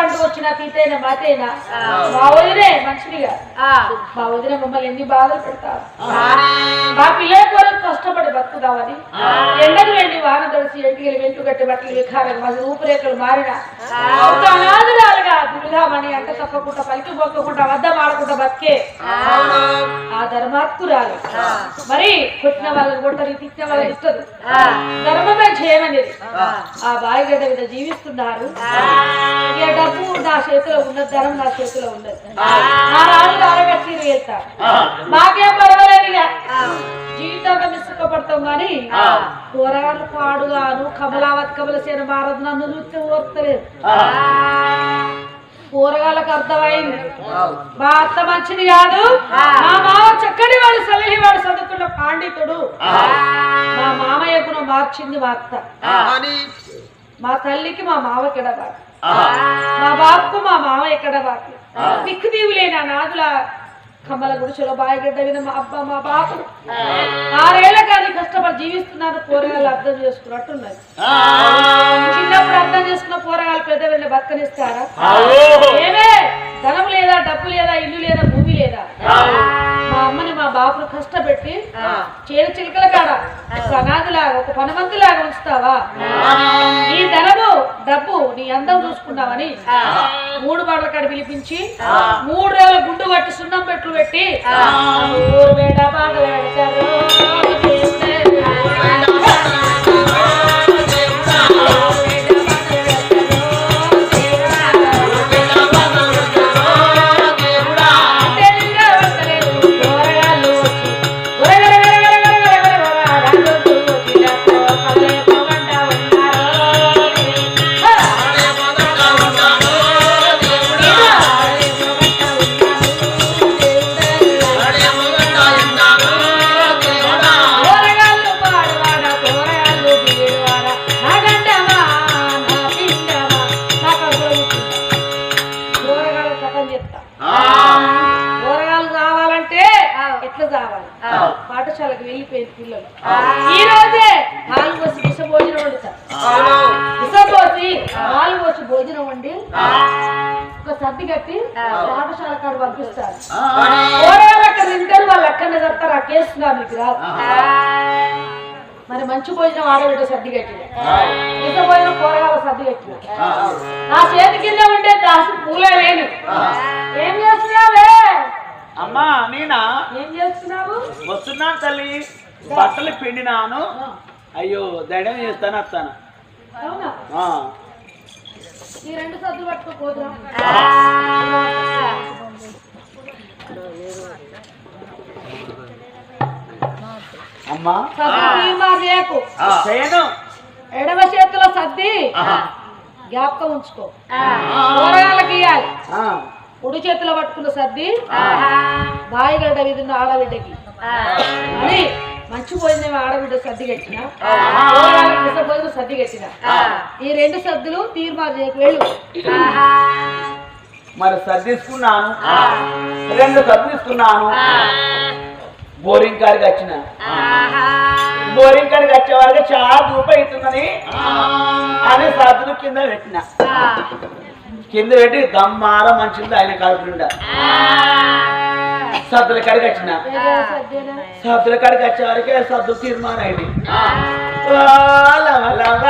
అంటూ వచ్చిన తీతైన మాతైనా మా వదిలే మనిషినిగా మా వదిన మమ్మల్ని ఎన్ని బాధలు పెడతారు. మా పిల్లల కొరకు కష్టపడి బతుకుదామని ఎండకు వెళ్ళి వాన తడిసి ఎంటికి వెంటు కట్టి బట్టలు వికారం మా రూపురేఖలు మారిన. అనాథురాలుగా దుర్గామణి అంట తప్పకుండా పలికి పోకుండా వద్ద మాడకుండా బతికే. ఆ. ధర్మాత్కురాలు మరి కొట్టిన వాళ్ళని కొట్టరు తిట్టిన వాళ్ళని ఇస్తారు ధర్మమే చేయమనేది ఆ. బాయిగడ్డ మీద జీవిస్తున్నారు. డబ్బు నా చేతిలో ఉన్నది ధనం నా చేతిలో ఉన్నది. ఆ. రాజు అరగచ్చి వెళ్తారు మాకేం పర్వాలేదు ఇక జీవితంగా మిస్సుకపడతాం కానీ కూరగాయలు పాడుగాను కమలావతి కమలసేన భారత్ నన్ను చూస్తే ఓర్తలేదు కూరగాయలకు అర్థమైంది. మా అత్త మంచిది కాదు. మా మామ చక్కటి వాడు సలహి వాడు చదువుకున్న పాండితుడు. మా మామయ్య మార్చింది మా అత్త. మా తల్లికి మా మామ ఎక్కడబాటు మా బాబుకు మా మామ ఎక్కడబాటు దిక్కు దీవులేని ఆ నాదుల కమ్మల గుడిసెలో బాయగడ్డ మీద మా అబ్బా మా బాబు ఆరేళ్ళ కానీ కష్టపడి జీవిస్తున్నారు కూరగాయలు అర్థం చేసుకున్నట్టున్నది చిన్నప్పుడు అర్థం చేసుకున్న కూరగాయలు పెద్ద వెళ్ళి బతకనిస్తారా ఏమే? ధనం లేదా డబ్బు లేదా ఇల్లు లేదా భూమి లేదా? బాబును కష్టపెట్టి చేరు చిలుకల కాడ ఒక అనాథలాగా ఒక పనమంతులాగా ఉంచుతావా? నీ ధనము డబ్బు నీ అందం చూసుకున్నావని మూడు బాటల కాడ పిలిపించి మూడు రోజుల గుండు పట్టి సున్నం పెట్లు పెట్టి ఊరు పెడతారు పాఠశాలకు వెళ్ళిపోయింది పిల్లలు. ఈ రోజే పాలు పోసి విష భోజనం వండుతా విష పోసి పాలు పోసి భోజనం వండి ఒక సర్ది కట్టి పాఠశాల కాడ పంపిస్తారు. అక్కడ వాళ్ళు అక్కడనే చెప్తారు ఆ కేసుకున్నారు మీకు రాదు. మరి మంచి భోజనం ఆడబిడ్డ సర్ది కట్టిన విష భోజనం కూరగాయల సర్ది కట్టిన నా చేతి కింద ఉంటే దాసు పూలే లేని ఏం చేస్తున్నావే? అమ్మా నేనా? ఏం చేస్తున్నావు? వస్తున్నాను తల్లి. బట్టలు పిండినాను. అయ్యో దండం చేస్తాను వస్తాను. ఈ రెండు సద్దులు పట్టుకోపోదురా అమ్మా. సద్ది మా రేపు. చేయను. ఎడమ చేతిలో సర్ది జ్ఞాపకం ఉంచుకో. కూరగాయలకి. కుడి చేతిలో పట్టుకున్న సర్ది. బాయిగడ్డ ఉన్న ఆడబిడ్డకి. అని మంచి భోజనం ఆడబిడ్డ సర్ది కట్టిన? సర్ది కట్టిన? ఈ రెండు సద్దులు తీర్మానం చేయకు వెళ్ళు. మరి సర్దిసుకున్నాను. రెండు సర్దిసుకున్నాను. బోరింగ్ కాడికి వచ్చిన బోరింగ్ కాడికి వచ్చే వరకు చాలా దూపం అవుతుందని అని సర్దులు కింద పెట్టిన. కింద పెట్టి దమ్మార మంచిది ఆయన కడుపు నిండా సద్దుల కాడికి వచ్చిన. సర్దేనా? సద్దుల? కాడికి వచ్చే వరకే సద్దు తీర్మానం అయింది. లవ లవ.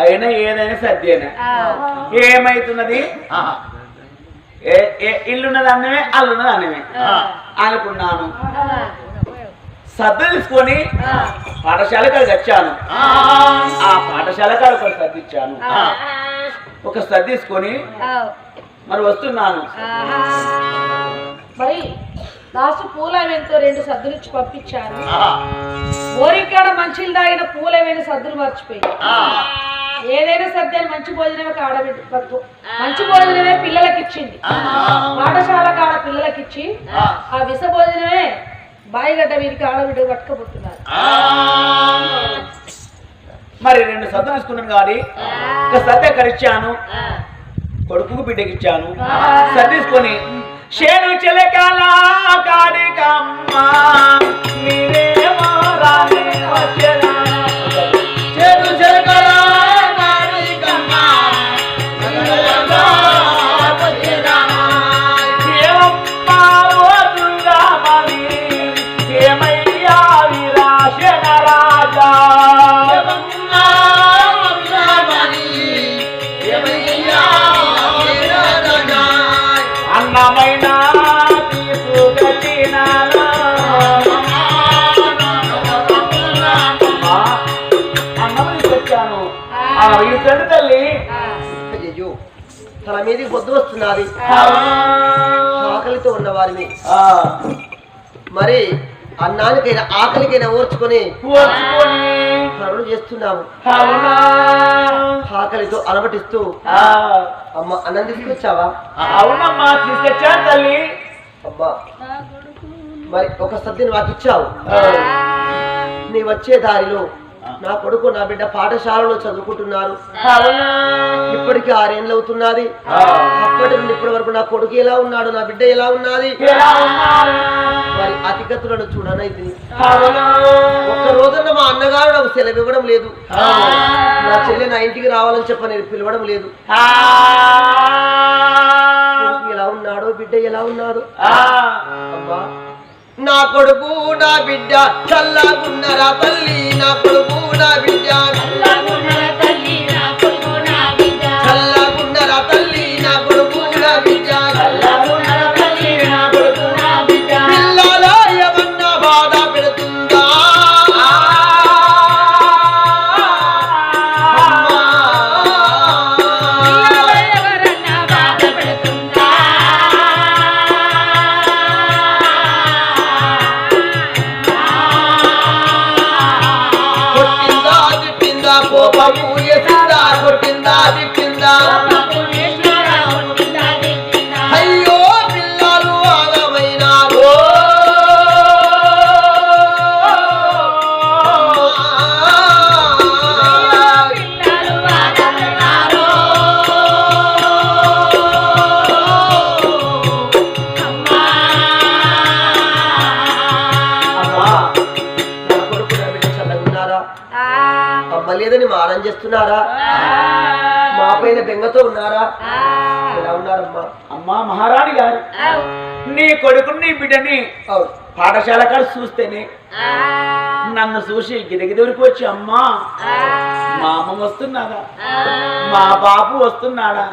అయినా ఏదైనా సద్దేనా ఏమైతున్నది? ఇల్లున్నది అన్నమే అల్లున్నది అన్నమే. అనుకున్నాను. సర్దు తీసుకొని పాఠశాల కాడికి వచ్చాను ఆ. పాఠశాల కాడ ఒకటి సర్దిచ్చాను ఒక సర్ది తీసుకొని మరి వస్తున్నాను. మరి లాస్ట్ పూలవేంతో రెండు సద్దులు ఇచ్చి పంపించారు. ఓరికాడ మంచిలు తాగిన పూలవేణ సద్దులు మర్చిపోయి ఏదైనా సద్యాన్ని మంచి భోజనమే పట్టు మంచి భోజనమే పిల్లలకి ఇచ్చింది పాఠశాల కాడ పిల్లలకి ఇచ్చి ఆ విష భోజనమే బాయిగడ్డ వీరికి ఆడబిడ్డ పట్టుకపోతున్నారు మరి రెండు సతనిస్తున్నాను కానీ సత్య కరిచాను బిడ్డకి ఇచ్చాను సతీసుకొని షేను చెలకాల కాడికమ్మ మీరే మారాని వచ్చే మీదకి పొద్దు వస్తున్నది. ఆకలితో ఉన్న వారిని ఆ, మరి అన్నానికైనా ఆకలికైనా ఓర్చుకొని పనులు చేస్తున్నాము ఆకలితో అలమటిస్తూ ఆ, అమ్మ అన్నం తీసుకొచ్చావా? అవునమ్మా తీసుకొచ్చా తల్లి. అబ్బా. మరి ఒక సద్దిని మాకు ఇచ్చావు నీ వచ్చే దారిలో నా కొడుకు నా బిడ్డ పాఠశాలలో చదువుకుంటున్నారు. ఇప్పటికి ఆరేళ్ళు అవుతున్నది. అప్పటి నుండి ఇప్పటి వరకు నా కొడుకు ఎలా ఉన్నాడు నా బిడ్డ ఎలా ఉన్నది? ఉన్నారు? మరి అతిగతులను చూడనైతే. ఒక్క రోజున మా అన్నగారు నాకు సెలవు ఇవ్వడం లేదు. నా చెల్లె నా ఇంటికి రావాలని చెప్పని పిలవడం లేదు. ఎలా ఉన్నాడో బిడ్డ ఎలా ఉన్నాడు. అమ్మా నా కొడుకు నా బిడ్డ చల్లగున్నరా తల్లి చేస్తున్నారా మా పైన బెంగతో ఉన్నారా? ఎలా ఉన్నారమ్మా. అమ్మా మహారాణి గారు నీ కొడుకుని నీ బిడ్డని అవును. పాఠశాల కాడ చూస్తేనే నన్ను చూసి గిదగిదూరికి వచ్చి అమ్మా. మా అమ్మ వస్తున్నాడా? మా బాబు వస్తున్నాడా?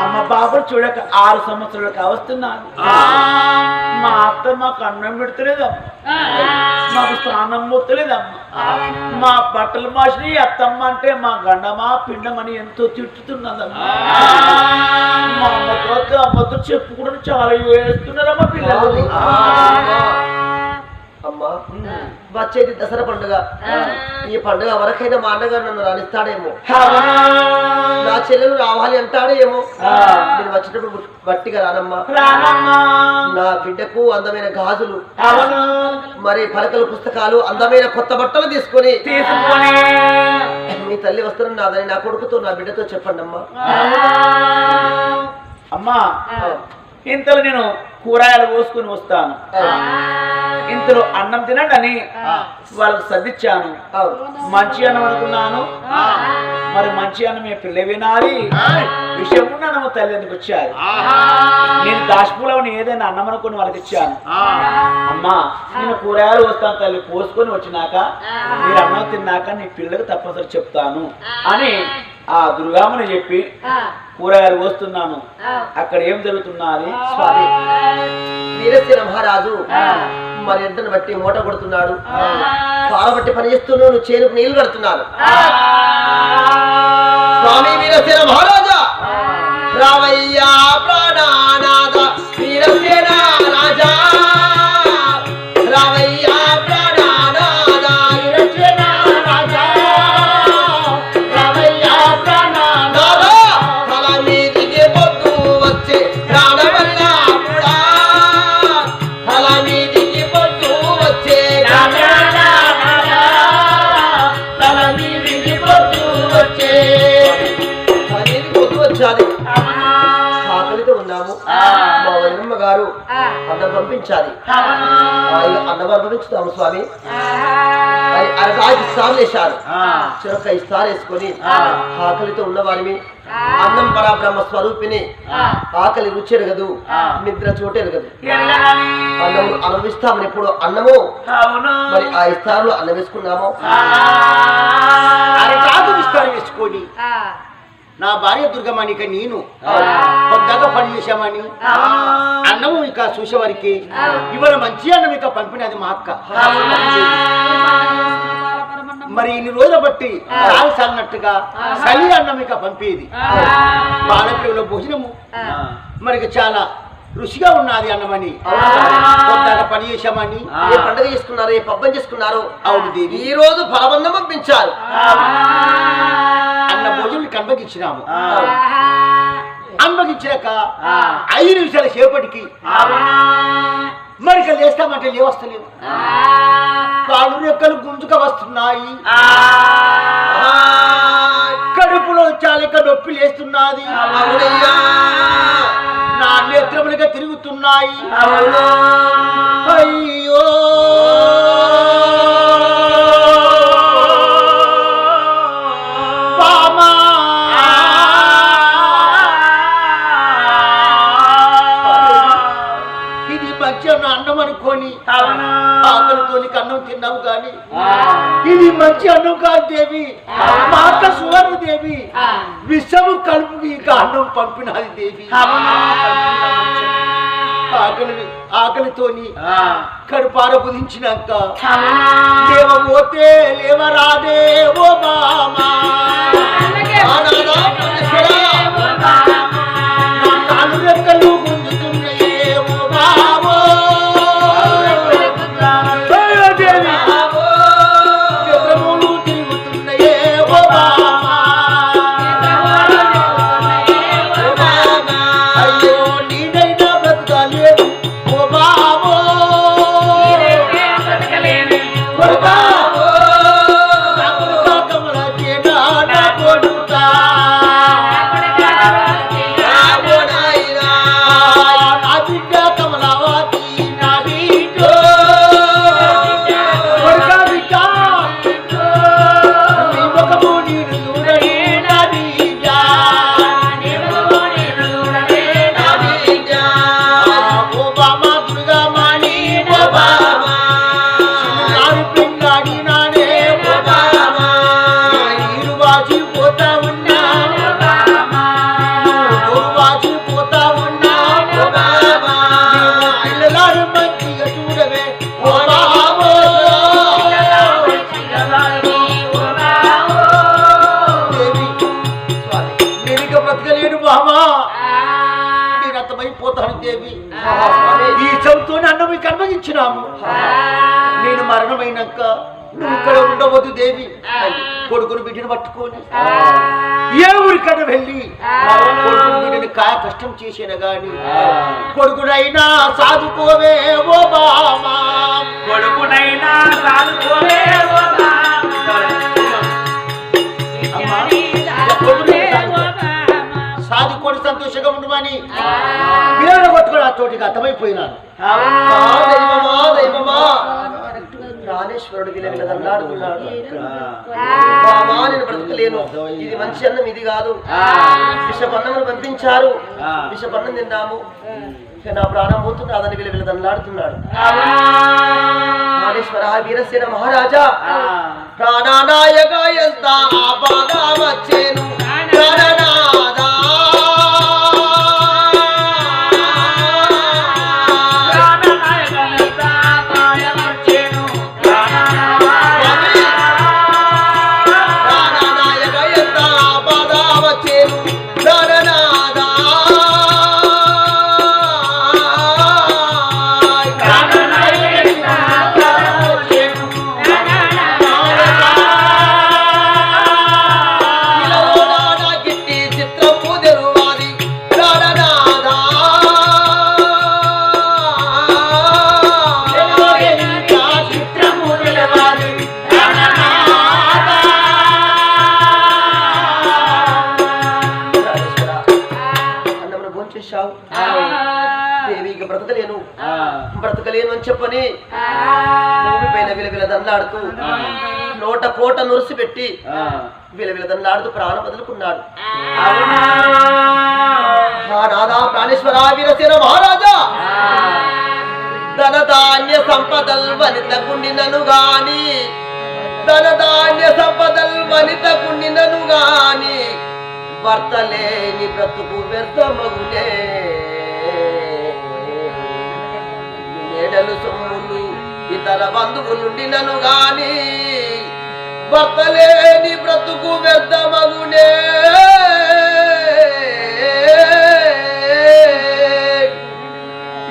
అమ్మ బాబు చూడక ఆరు సంవత్సరాలకు వస్తున్నాడు మా అత్త మాకు అన్నం పెడతలేదమ్మా. మాకు స్నానం పోతలేదమ్మా. మా బట్టలు మాసిన అత్తమ్మ అంటే మా గండమా పిండమని ఎంతో తిట్టుతున్నదమ్మా. మా అమ్మతో అమ్మతో చెప్పుకుంటూ చాలా వేస్తున్నారమ్మా పిల్లలు. అమ్మా. వచ్చేది దసరా పండుగ. ఈ పండుగ వరకైనా మా అన్నగారు నన్ను రాణిస్తాడేమో. నా చెల్లెలు రావాలి అంటాడేమో. నేను వచ్చేటప్పుడు గట్టిగా రానమ్మా. నా బిడ్డకు అందమైన గాజులు. మరి పలకలు పుస్తకాలు అందమైన కొత్త బట్టలు తీసుకొని. మీ తల్లి వస్తున్నదని నా కొడుకుతో నా బిడ్డతో చెప్పండి అమ్మా. అమ్మా ఇంతలో నేను కూరగాయలు కోసుకుని వస్తాను. ఇంతలో అన్నం తినండి అని వాళ్ళకి సర్దిచ్చాను. మంచి అన్నం అనుకున్నాను. మరి మంచి అన్నం మీ పిల్ల వినాలి? విషయం నన్ను తల్లి ఎందుకు వచ్చారు? నేను దాచిపూలవని ఏదైనా అన్నం అనుకుని వాళ్ళకి ఇచ్చాను. అమ్మా నేను కూరగాయలు వస్తాను తల్లి. కోసుకొని వచ్చినాక మీరు అన్నం తిన్నాక నీ పిల్లలకు తప్పనిసరి చెప్తాను అని ఆ దుర్గామని చెప్పి కూరగాయలు కోస్తున్నాను. అక్కడ ఏం జరుగుతున్నది? స్వామి. వీరసేన మహారాజు మరి ఎండను బట్టి మూట కొడుతున్నాడు? పాల బట్టి పని చేస్తున్నాడు నువ్వు చేనుకు నీళ్ళు కడుతున్నాను స్వామి వీరసేన మహారాజా రావయ్యా ప్రాణానాథ అన్నం పంపించాలి ఆ, ఇక అన్నం పంపించుతాము స్వామి. మరి అరటాకి ఇస్తారు వేశారు ఇస్తారు వేసుకొని ఆకలితో ఉన్న వారిని అన్నం పరాబ్రహ్మ స్వరూపిణి ఆకలి రుచి ఎరగదు నిద్ర చోటు ఎరగదు. అన్నము అనుభవిస్తామని ఎప్పుడు అన్నము. మరి ఆ ఇస్తారులో అన్నం వేసుకున్నాము? విస్తారం వేసుకొని నా భార్య దుర్గమణిక నేను. పొద్దాక పని చేశామని. అన్నము ఇక చూసేవారికి. ఇవాళ మంచి అన్నం ఇక పంపినది మా అక్క. మరి ఇన్ని రోజుల బట్టి సాగినట్టుగా చలి అన్నం ఇక పంపేది. బాలపిల్లల భోజనము. మరి ఇక చాలా రుచిగా ఉన్నది అన్నమని. కొత్తగా పని చేశామని. ఏ పండుగ చేసుకున్నారు ఏ పబ్బం చేసుకున్నారు అవును ఈ రోజు ఫలబంధం పంపించారు అన్న భోజనం కన్మకిచ్చినాము అమ్మకిచ్చాక ఐదు నిమిషాల సేపటికి మరి ఇక లేస్తామంటే లేవస్తలేదు కాళ్ళు రెక్కలు గుంజుక వస్తున్నాయి. కడుపులో చాలిక నొప్పి లేస్తున్నది. నా నేత్రములుగా తిరుగుతున్నాయి. అయ్యో. అన్నం అనుకోని ఆకలితో అన్నం తిన్నావు కానీ ఇది మంచి అన్నం కాదు దేవి మాత సువర్ణ దేవి విషము కలుపు ఇక అన్నం పంపినది దేవి. ఆకలి ఆకలితోని కడుపార బుధించినాక లేవబోతే లేవరాదే ఓ బామా దేవి ఈ చెబుతూనే అన్నం మీకు అనుమతించినాము నేను మరణమైనాక నువ్వు ఇక్కడ ఉండవద్దు దేవి. కొడుకును బిడ్డను పట్టుకొని. ఏ ఊరికన్నా వెళ్ళి బిడ్డని కాయ కష్టం చేసిన గాని కొడుకునైనా సాదుకోవే ఓ బామా కొడుకునైనా సాదుకోలే ఓ సాదుకొని సంతోషంగా ఉండమని. పిల్లలు కొట్టుకొని ఆ చోటికి అర్థమైపోయినాను. నేను బ్రతకలేను. ఇది మంచి అన్నం ఇది కాదు. విషపన్నమును పంపించారు విషపన్నం తిన్నాము. నా ప్రాణం పోతున్నదని విలవిలదన్నాడుతున్నాడు ప్రాణేశ్వర వీరసేన మహారాజా. ప్రాణనాయక ఎంత వచ్చేను. ప్రాణనాదా. భోంచేశావు దేవి ఇక బ్రతకలేను. బ్రతకలేను అని చెప్పని భూమి పైన విలవిల దండాడుతూ నోట కోట నురిసి పెట్టి విలవిల దండాడుతూ ప్రాణం వదులుకున్నాడు. నాదా ప్రాణేశ్వర వీరసేన మహారాజా. ధనధాన్య సంపదల్ వనిత కుండినను గాని ధనధాన్య సంపదల్ వనిత కుండినను గాని భర్త లేని బ్రతుకు వ్యర్థమగునే నేడలు సొమ్ములు ఇతర బంధువులుండినను గాని వర్తలేని బ్రతుకు వ్యర్థమగునే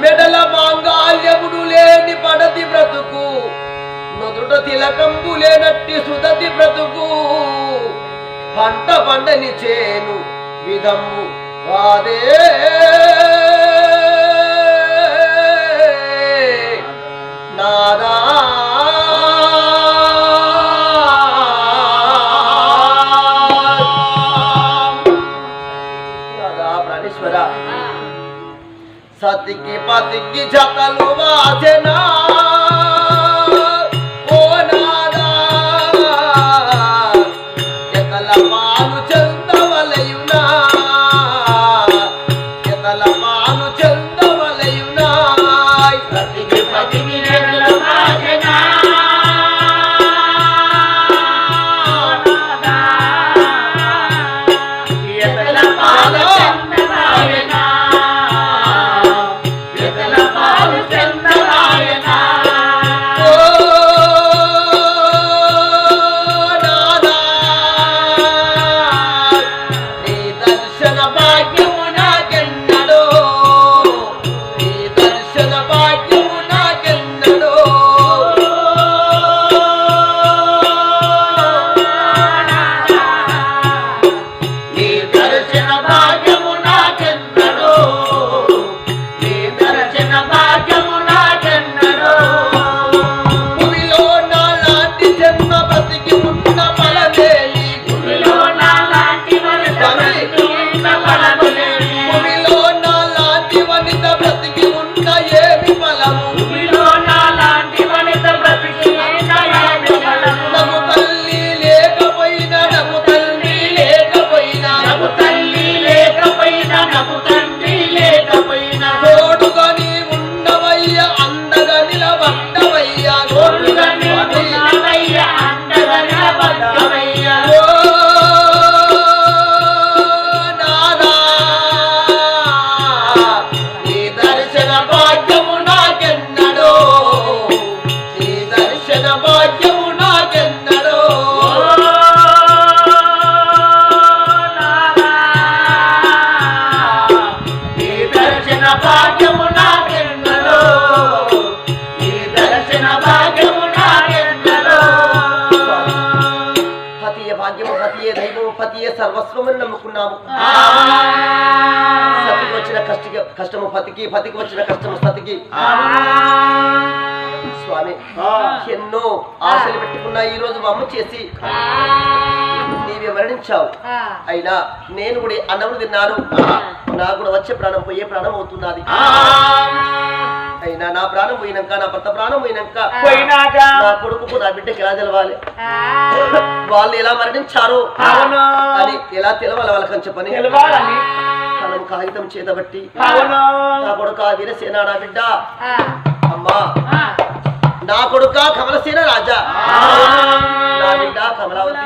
మెడల మాంగాల్యముడు లేని పడతి బ్రతుకు నదుట తిలకంబు లేనట్టి సుదతి బ్రతుకు. పంట పండని చేను విధము వాదే. నాదా. సతికి పతికి జతలు వాసనా సర్వస్వమని నమ్ముకున్నాము. సతికి వచ్చిన కష్టి కష్టము పతికి పతికి వచ్చిన కష్టము సతికి. స్వామి ఎన్నో ఆశలు పెట్టుకున్నా ఈ రోజు అమ్మ చేసి. నీవే మరణించావు. అయినా నేను కూడా అన్నములు తిన్నాను. నా కూడా వచ్చే ప్రాణం పోయే ప్రాణం అవుతున్నది. అయినా నా ప్రాణం పోయినాక నా భర్త ప్రాణం పోయినాక నా కొడుకు నా బిడ్డకి ఎలా తెలవాలి? వాళ్ళు ఎలా మరణించారు? అని ఎలా తెలవాలి వాళ్ళకని చెప్పని? మనం కాగితం చేతబట్టి నా కొడుకు ఆ వీరసేన నా బిడ్డ. అమ్మా. నా కొడుక కమలసేన రాజా. నా బిడ్డ కమలావతి.